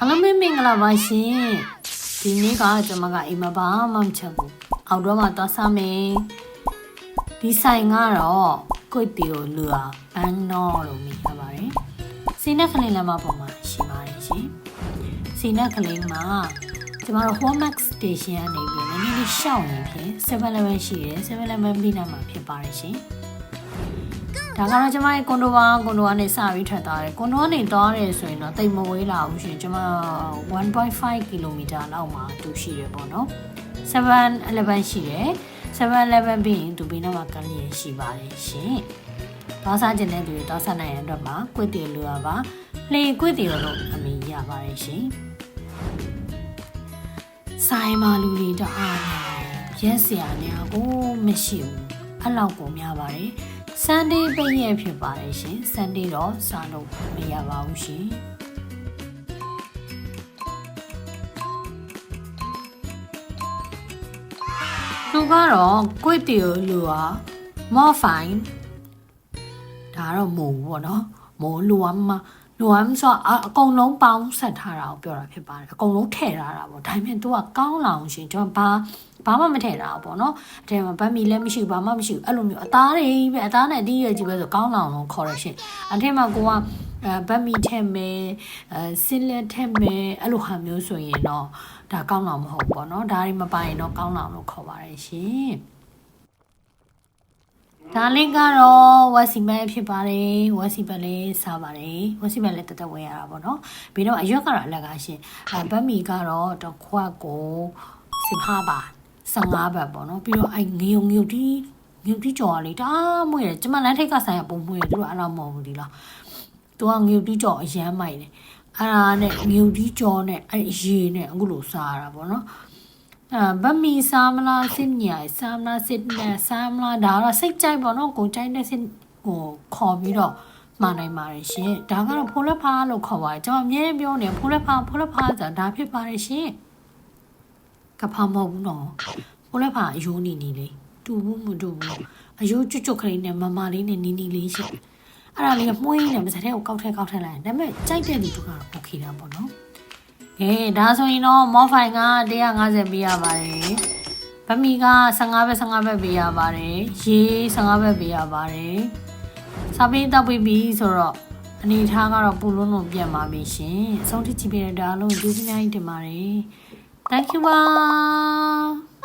အားလုံးပဲမင်္ဂလာပါရှင်ဒီနေ့ကကျွန်မကအိမ်မှာဘာမှမချက်ဘူးအောက်တော့မှသွားစားမယ်ဒီဆိုင်ကတော့ကိုယ့်တီကိုလူအောင်ဘန်းတော့လို့မြင်ရပါတယ်စီနက်ကလေးလမ်းမပေါ်မှာရှိပါတယ်ရှင်စီနက်ကလေးမှာကျမတို့ Home Max Station ကနေပြီးနည်းနည်းလေးရှောက်နေဖြင့် 7-Eleven ရှိတယ် 7-Eleven ပြီးနားမှာဖြစ်ပါတယ်ရှင် ဒါကတော့ကျမရဲ့ကွန်ဒိုပါကွန်ဒိုကနေစပြီးထွက်သွားတယ်ကွန်ဒိုကနေသွားတယ်ဆိုရင်တော့တိတ်မဝေးလာဘူးရှင်ကျမ1.5 km လောက်မှာတူရှိတယ်ပေါ့နော် 7-Eleven ရှိတယ် 7-Eleven ပြီးရင်သူပြီးနောက်မှာကလျင်ရှိပါတယ်ရှင်သွားစားခြင်းတဲ့သူတွေသွားစားနိုင်ရတဲ့အတွက်မှာကွစ်တီလူရပါလေကွစ်တီလို့အမည်ရပါတယ်ရှင်ဆိုင်မာလူတွေတအားများရက်စရာများကိုမရှိဘူးအဲ့လောက်ကိုများပါတယ် Sunday ပိတ်ရက်ဖြစ်ပါတယ်ရှင် Sunday တော့စားလို့မရပါဘူးရှင်သူကတော့ကွစ်တီကိုလူဟာ more fine ဒါတော့မို့ပေါ့နော်မို့လူကမလူကမဆိုအအကုန်လုံးပေါင်းဆက်ထားတာကိုပြောတာဖြစ်ပါတယ်အကုန်လုံးထည့်ထားတာပေါ့ဒါပေမဲ့ तू ကကောင်းလောင်ရှင်ကျွန်တော်ဘာ ဘာမှမထည့်တာပေါ့နော်အထဲမှာဗတ်မီလည်းမရှိဘူးဘာမှမရှိဘူးအဲ့လိုမျိုးအသားတွေပဲအသားနဲ့အတီးရကြီးပဲဆိုကောင်းလောင်လုံးခေါ်ရရှင်အထဲမှာကိုကအဲဗတ်မီထည့်မယ်အဲဆင်းလက်ထည့်မယ်အဲ့လိုဟာမျိုးဆိုရင်တော့ဒါကောင်းလောင်မဟုတ်ဘူးပေါ့နော်ဒါတွေမပိုင်တော့ကောင်းလောင်လို့ခေါ်ပါတယ်ရှင်ဒါလေးကတော့ဝက်စီမက်ဖြစ်ပါတယ်ဝက်စီဘက်လေးစားပါတယ်ဝက်စီဘက်လည်းတသက်ဝယ်ရတာပေါ့နော်ပြီးတော့အရွက်ကတော့အလကားရှင်အဲဘတ်မီကတော့တစ်ခွက်ကို15ပါ 15ဘတ်ပေါ့နော်ပြီးတော့အဲငယုံငယုံတီးငယုံတီးကြော်ရလေတာမွေးတယ်ကျမလမ်းထိပ်ကဆိုင်ကပုံမွေးတယ်သူတို့အဲ့လိုမဟုတ်ဘူးဒီလားသူကငယုံတီးကြော်အရမ်းမိုက်တယ်အဲ့ဒါနဲ့ငယုံတီးကြော်နဲ့အဲ့ရေနဲ့အခုလိုစားရတာပေါ့နော်အဲဗမီစားမလားစစ်ညာစားမလားစစ်နဲ့စားမလားဒါကတော့စိတ်ကြိုက်ပေါ့နော်ကိုကြိုက်တဲ့စစ်ဟိုခေါ်ပြီးတော့မှာနိုင်ပါတယ်ရှင်ဒါကတော့ဖိုးလက်ဖားလို့ခေါ်ပါတယ်ကျွန်တော်အမြဲပြောနေဖိုးလက်ဖားဖိုးလက်ဖားဆိုတာဒါဖြစ်ပါတယ်ရှင် ကဖာမဟုတ်ဘူးနော်ဟိုလည်းပါအယိုးနေနေလေတူဘူးမတူဘူးအယိုးကျွတ်ကျွတ်ကလေးနဲ့မမလေးနဲ့နီနီလေးရှိအဲ့ဒါလေးကမှုန်းနေမစတဲ့ကိုကောက်ထဲကောက်ထဲလိုက်ဒါပေမဲ့ကြိုက်တဲ့လူကတော့ okay တာပေါ့နော်အေးဒါဆိုရင်တော့ modify က150ပေးရပါတယ်ဗမီက15ပဲ15ပဲပေးရပါတယ်ရေ15ပဲပေးရပါတယ်စာပေတောက်ပေးပြီဆိုတော့အနေထားကတော့ပူလွန်းလွန်ပြန်ပါပြီရှင်အဆုံးထိကြည့်ပေးတဲ့ဒါအလုံးကျေးဇူးများကြီးတင်ပါတယ် Thank you all.